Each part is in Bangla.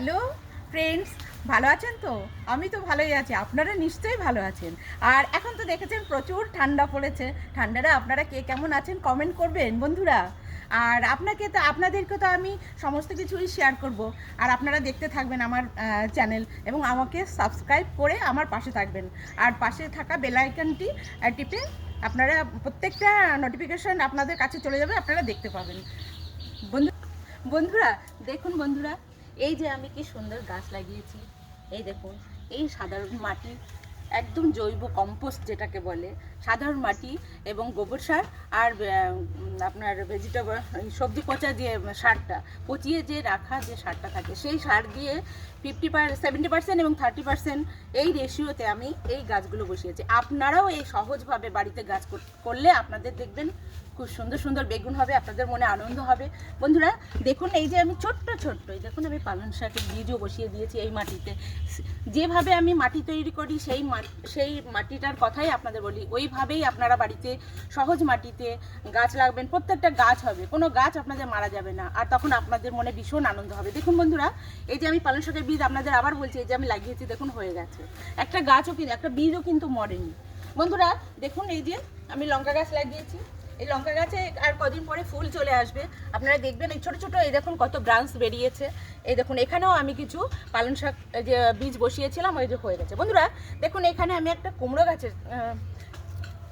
হ্যালো ফ্রেন্ডস ভালো আছেন তো? আমি তো ভালোই আছি আপনারা নিশ্চয়ই ভালো আছেন। আর এখন তো দেখেছেন প্রচুর ঠান্ডা পড়েছে। ঠান্ডাটা আপনারা কে কেমন আছেন কমেন্ট করবেন বন্ধুরা। আর আপনাকে তো আপনাদেরকে তো আমি সমস্ত কিছুই শেয়ার করব। আর আপনারা দেখতে থাকবেন আমার চ্যানেল এবং আমাকে সাবস্ক্রাইব করে আমার পাশে থাকবেন। আর পাশে থাকা বেল আইকনটি আহ, টিপে আপনারা প্রত্যেকটা নোটিফিকেশন আপনাদের কাছে চলে যাবে আপনারা দেখতে পাবেন। বন্ধু বন্ধুরা দেখুন বন্ধুরা এই যে আমি কি সুন্দর গাছ লাগিয়েছি, এই দেখুন, এই সাধারণ মাটি, একদম জৈব কম্পোস্ট যেটাকে বলে, সাধারণ মাটি এবং গোবর সার আর আপনার ভেজিটেবল সবজি পচা যে সারটা, পচিয়ে যে রাখা যে সারটা থাকে, সেই সার দিয়ে ফিফটি পার সেভেন্টি পার্সেন্ট এবং থার্টি পার্সেন্ট এই রেশিওতে আমি এই গাছগুলো বসিয়েছি। আপনারাও এই সহজভাবে বাড়িতে গাছ করলে আপনাদের দেখবেন খুব সুন্দর সুন্দর বেগুন হবে, আপনাদের মনে আনন্দ হবে। বন্ধুরা, দেখুন এই যে আমি ছোট্ট ছোট্ট, এই দেখুন আমি পালং শাকের বীজও বসিয়ে দিয়েছি এই মাটিতে। যেভাবে আমি মাটি তৈরি করি, সেই সেই মাটিটার কথাই আপনাদের বলি। ওইভাবেই আপনারা বাড়িতে সহজ মাটিতে গাছ লাগবেন, প্রত্যেকটা গাছ হবে, কোনো গাছ আপনাদের মারা যাবে না। আর তখন আপনাদের মনে ভীষণ আনন্দ হবে। দেখুন বন্ধুরা, এই যে আমি পালং শাকের বীজ আপনাদের আবার বলছি, এই যে আমি লাগিয়েছি, দেখুন হয়ে গেছে। একটা গাছও কিন্তু একটা বীজও কিন্তু মরেনি। বন্ধুরা, দেখুন এই যে আমি লঙ্কা গাছ লাগিয়েছি। এই লঙ্কা গাছে আর কদিন পরে ফুল চলে আসবে। আপনারা দেখবেন এই ছোটো ছোটো, এই দেখুন কত ব্রাঞ্চ বেরিয়েছে। এই দেখুন, এখানেও আমি কিছু পালং শাক যে বীজ বসিয়েছিলাম, ওই যে হয়ে গেছে। বন্ধুরা, দেখুন, এখানে আমি একটা কুমড়ো গাছের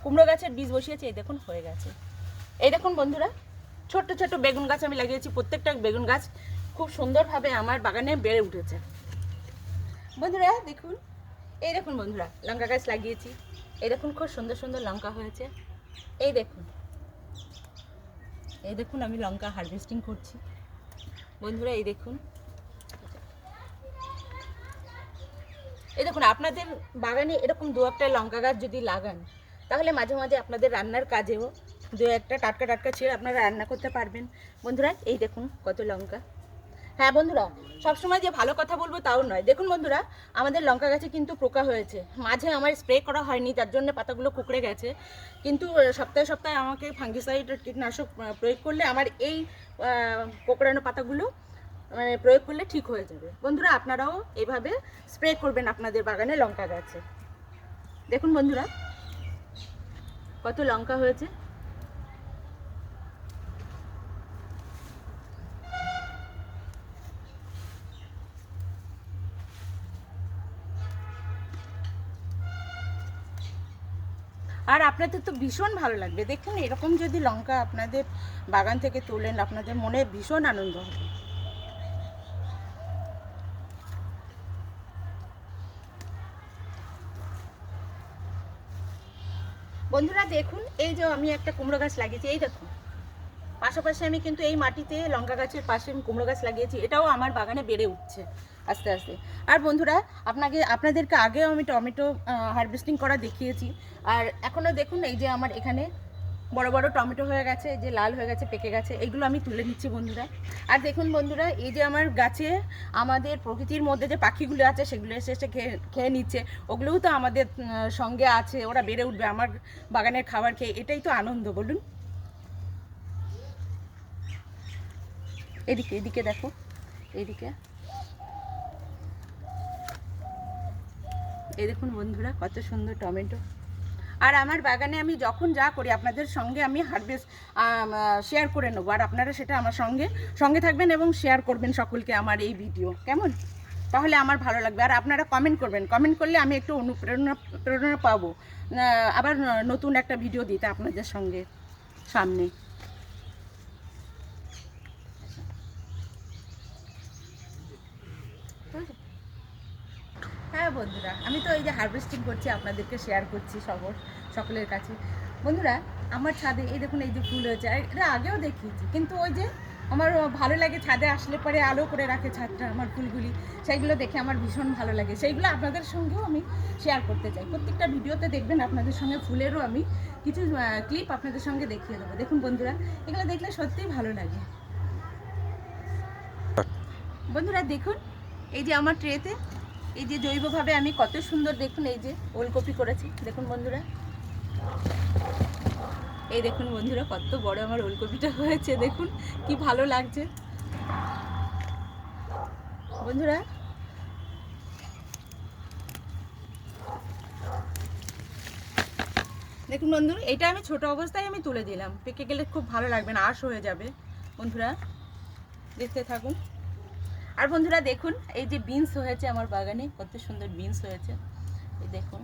কুমড়ো গাছের বীজ বসিয়েছি, এই দেখুন, হয়ে গেছে। এই দেখুন, বন্ধুরা, ছোট্ট ছোট্ট বেগুন গাছ আমি লাগিয়েছি। প্রত্যেকটা বেগুন গাছ খুব সুন্দরভাবে আমার বাগানে বেড়ে উঠেছে। বন্ধুরা, দেখুন, এই দেখুন, বন্ধুরা, লঙ্কা গাছ লাগিয়েছি। এই দেখুন, খুব সুন্দর সুন্দর লঙ্কা হয়েছে। এই দেখুন এই দেখুন, আমি লঙ্কা হারভেস্টিং করছি। বন্ধুরা, এই দেখুন। এই দেখুন, আপনাদের বাগানে এরকম দু একটা লঙ্কা গাছ যদি লাগান, তাহলে মাঝে মাঝে আপনাদের রান্নার কাজেও দু একটা টাটকা টাটকা ছেড়ে আপনারা রান্না করতে পারবেন। বন্ধুরা, এই দেখুন কত লঙ্কা। হ্যাঁ বন্ধুরা, সবসময় যে ভালো কথা বলব তাও নয়। দেখুন বন্ধুরা, আমাদের লঙ্কা গাছে কিন্তু পোকা হয়েছে। মাঝে আমার স্প্রে করা হয়নি, তার জন্য পাতাগুলো কুকড়ে গেছে। কিন্তু সপ্তাহে সপ্তাহে আমাকে ফাঙ্গিসাইড কীটনাশক প্রয়োগ করলে আমার এই কোকড়ানো পাতাগুলো মানে প্রয়োগ করলে ঠিক হয়ে যাবে। বন্ধুরা, আপনারাও এইভাবে স্প্রে করবেন আপনাদের বাগানে লঙ্কা গাছে। দেখুন বন্ধুরা, কত লঙ্কা হয়েছে। আর আপনাদের তো ভীষণ ভালো লাগবে। দেখুন, এরকম যদি লঙ্কা আপনাদের বাগান থেকে তোলেন, আপনাদের মনে ভীষণ আনন্দ হবে। বন্ধুরা, দেখুন, এই যে আমি একটা কুমড়ো গাছ লাগিয়েছি, এই দেখুন। পাশাপাশি আমি কিন্তু এই মাটিতে লঙ্কা গাছের পাশে কুমড়ো গাছ লাগিয়েছি, এটাও আমার বাগানে বেড়ে উঠছে। আস্তে আস্তে। আর বন্ধুরা, আপনাকে, আপনাদেরকে আগেও আমি টমেটো হারভেস্টিং করা দেখিয়েছি। আর এখনও দেখুন, এই যে আমার এখানে বড় বড় টমেটো হয়ে গেছে যে লাল হয়ে গেছে, পেকে গেছে এগুলো আমি তুলে নিচ্ছি বন্ধুরা। আর দেখুন বন্ধুরা, এই যে আমার গাছে আমাদের প্রকৃতির মধ্যে যে পাখিগুলো আছে, সেগুলো এসে এসে খেয়ে খেয়ে নিচ্ছে। ওগুলোও তো আমাদের সঙ্গে আছে, ওরা বেড়ে উঠবে, আমার বাগানের খাবার খেয়ে, এটাই তো আনন্দ, বলুন। এদিকে এদিকে দেখো, এদিকে। এই দেখুন বন্ধুরা, কত সুন্দর টমেটো। আর আমার বাগানে আমি যখন যা করি, আপনাদের সঙ্গে আমি হারভেস্ট শেয়ার করে নেব। আর আপনারা সেটা আমার সঙ্গে সঙ্গে থাকবেন এবং শেয়ার করবেন সকলকে আমার এই ভিডিও কেমন? তাহলে আমার ভালো লাগবে। আর আপনারা কমেন্ট করবেন। কমেন্ট করলে আমি একটু অনুপ্রেরণা, প্রেরণা পাবো। আবার নতুন একটা ভিডিও দিতে আপনাদের সঙ্গে সামনে। হ্যাঁ বন্ধুরা, আমি তো এই যে হারভেস্টিং করছি, আপনাদেরকে শেয়ার করছি সবর, সকলের কাছে। বন্ধুরা, আমার ছাদে, এই দেখুন, এই যে ফুল হয়েছে এটা আগেও দেখিয়েছি, কিন্তু ওই যে আমার ভালো লাগে ছাদে আসলে পরে আলো করে রাখে ছাদটা, আমার ফুলগুলি, সেইগুলো দেখে আমার ভীষণ ভালো লাগে। সেইগুলো আপনাদের সঙ্গেও আমি শেয়ার করতে চাই। প্রত্যেকটা ভিডিওতে দেখবেন আপনাদের সঙ্গে ফুলেরও আমি কিছু ক্লিপ আপনাদের সঙ্গে দেখিয়ে দেবো। দেখুন বন্ধুরা, এগুলো দেখলে সত্যিই ভালো লাগে। বন্ধুরা, দেখুন, এই যে আমার ট্রেতে এই যে জৈবভাবে আমি কত সুন্দর দেখুন, এই যে ওলকপি করেছি। দেখুন বন্ধুরা। এই দেখুন বন্ধুরা, কত বড় আমার ওলকপিটা হয়েছে। দেখুন, কি ভালো লাগছে। বন্ধুরা, দেখুন বন্ধু এটা আমি ছোট অবস্থায় আমি তুলে দিলাম। পেকে গেলে খুব ভালো লাগবে না, আশ হয়ে যাবে। বন্ধুরা, দেখতে থাকুন। আর বন্ধুরা দেখুন, এই যে বিনস হয়েছে আমার বাগানে, কত সুন্দর বিনস হয়েছে। এই দেখুন।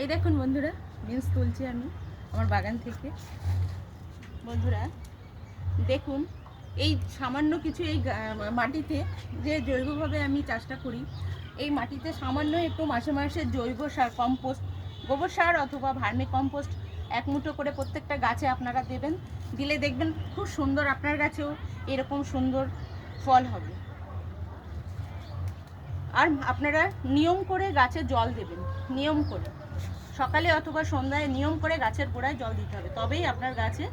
এই দেখুন বন্ধুরা বিনস তুলছি আমি আমার বাগান থেকে। বন্ধুরা, দেখুন, এই সামান্য কিছু এই মাটিতে যে জৈবভাবে আমি চাষটা করি, এই মাটিতে সামান্য একটু মাসে মাসে জৈব সার কম্পোস্ট গোবর সার অথবা ভার্মি কম্পোস্ট এক মুঠো করে প্রত্যেকটা গাছে আপনারা দেবেন। দিলে দেখবেন খুব সুন্দর আপনার গাছেও এরকম সুন্দর ফল হবে। আর আপনারা নিয়ম করে গাছে জল দেবেন, নিয়ম করে। সকালে অথবা সন্ধ্যায় নিয়ম করে গাছের গোড়ায় জল দিতে হবে, তবেই আপনার গাছে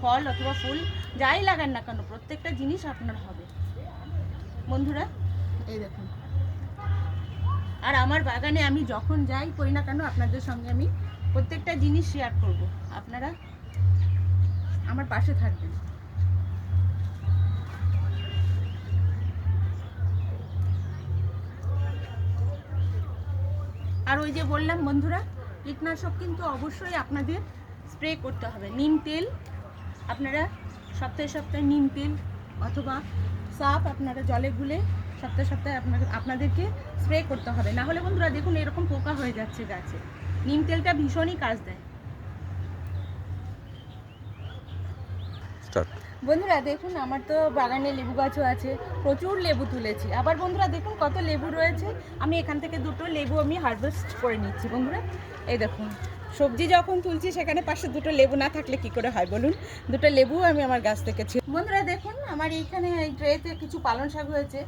ফল অথবা ফুল যাই লাগান না কেন, প্রত্যেকটা জিনিস আপনার হবে। বন্ধুরা, এই দেখুন। আর আমার বাগানে আমি যখন যাই করি না কেন, আপনাদের সঙ্গে আমি প্রত্যেকটা জিনিস শেয়ার করব। আপনারা আমার পাশে থাকবেন আর ওই যে বললাম বন্ধুরা, কীটনাশক কিন্তু অবশ্যই আপনাদের স্প্রে করতে হবে। নিম তেল, আপনারা সপ্তাহে সপ্তাহে নিম তেল অথবা সাপ আপনারা জলে গুলে সপ্তাহে সপ্তাহে আপনাদের, আপনাদেরকে স্প্রে করতে হবে। না হলে বন্ধুরা দেখুন এরকম পোকা হয়ে যাচ্ছে গাছে। নিম তেলটা ভীষণই কাজ দেয়। স্টার্ট। বন্ধুরা, দেখুন, আমার তো বাগানে লেবু গাছও আছে, প্রচুর লেবু তুলেছি। আবার বন্ধুরা, দেখুন কত লেবু রয়েছে। আমি এখান থেকে দুটো লেবু আমি হারভেস্ট করে নিচ্ছি, বন্ধুরা। এই দেখুন, সবজি যখন তুলছি, সেখানে পাশে দুটো লেবু না থাকলে কি করে হয় বলুন? দুটো লেবু আমি আমার গাছ থেকে বন্ধুরা, দেখুন, আমার এইখানে এই ট্রেতে কিছু পালং শাক হয়েছে।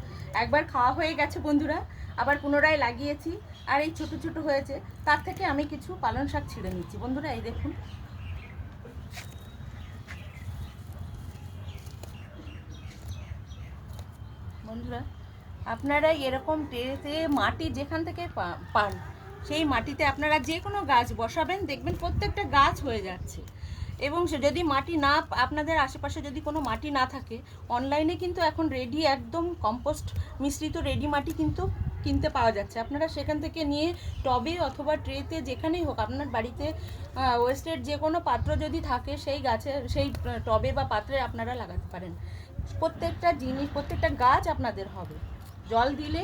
একবার খাওয়া হয়ে গেছে, বন্ধুরা। আবার পুনরায় লাগিয়েছি, আর এই ছোট ছোট হয়েছে। তার থেকে আমি কিছু পালং শাক ছিঁড়ে নিচ্ছি। বন্ধুরা, এই দেখুন বন্ধুরা, আপনারা এরকম ট্রেতে মাটি যেখান থেকে পান, সেই মাটিতে আপনারা যে কোনো গাছ বসাবেন, দেখবেন প্রত্যেকটা গাছ হয়ে যাচ্ছে। এবং যদি মাটি না, আপনাদের আশেপাশে যদি কোনো মাটি না থাকে অনলাইনে কিন্তু এখন রেডি একদম কম্পোস্ট মিশ্রিত রেডি মাটি কিন্তু কিনতে পাওয়া যাচ্ছে। আপনারা সেখান থেকে নিয়ে টবে অথবা ট্রেতে যেখানেই হোক, আপনার বাড়িতে ওয়েস্টের যে কোনো পাত্র যদি থাকে, সেই গাছে, সেই টবে বা পাত্রে আপনারা লাগাতে পারেন। প্রত্যেকটা জিনিস প্রত্যেকটা গাছ আপনাদের হবে। জল দিলে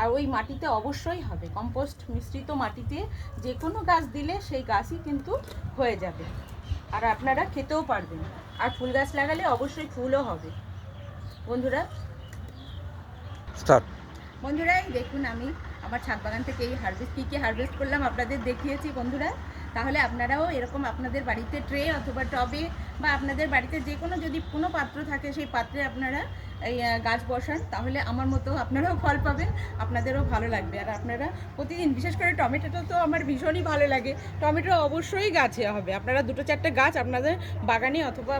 আর ওই মাটিতে অবশ্যই হবে। কম্পোস্ট মিশ্রিত মাটিতে যে কোনো গাছ দিলে সেই গাছই কিন্তু হয়ে যাবে। আর আপনারা খেতেও পারবেন। আর ফুল গাছ লাগালে অবশ্যই ফুলও হবে। বন্ধুরা? স্টার্ট। বন্ধুরা দেখুন আমি আমার ছাদ বাগান থেকে এই হারভেস্ট কী কী হারভেস্ট করলাম আপনাদের দেখিয়েছি বন্ধুরা। তাহলে আপনারাও এরকম আপনাদের বাড়িতে ট্রে অথবা টবে বা আপনাদের বাড়িতে যে কোনো যদি কোনো পাত্র থাকে, সেই পাত্রে আপনারা এই গাছ বসান, তাহলে আমার মতো আপনারাও ফল পাবেন, আপনাদেরও ভালো লাগবে। আর আপনারা প্রতিদিন, বিশেষ করে টমেটোটা তো আমার ভীষণই ভালো লাগে, টমেটো অবশ্যই গাছে হবে। আপনারা দুটো চারটে গাছ আপনাদের বাগানে অথবা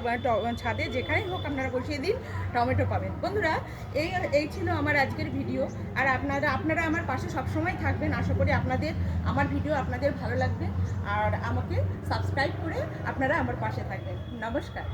ছাদে যেখানেই হোক আপনারা বসিয়ে দিন, টমেটো পাবেন। বন্ধুরা, এই এই ছিল আমার আজকের ভিডিও। আর আপনারা আপনারা আমার পাশে সবসময় থাকবেন। আশা করি আপনাদের, আমার ভিডিও আপনাদের ভালো লাগবে। আর আমাকে সাবস্ক্রাইব করে আপনারা আমার পাশে থাকবেন। নমস্কার।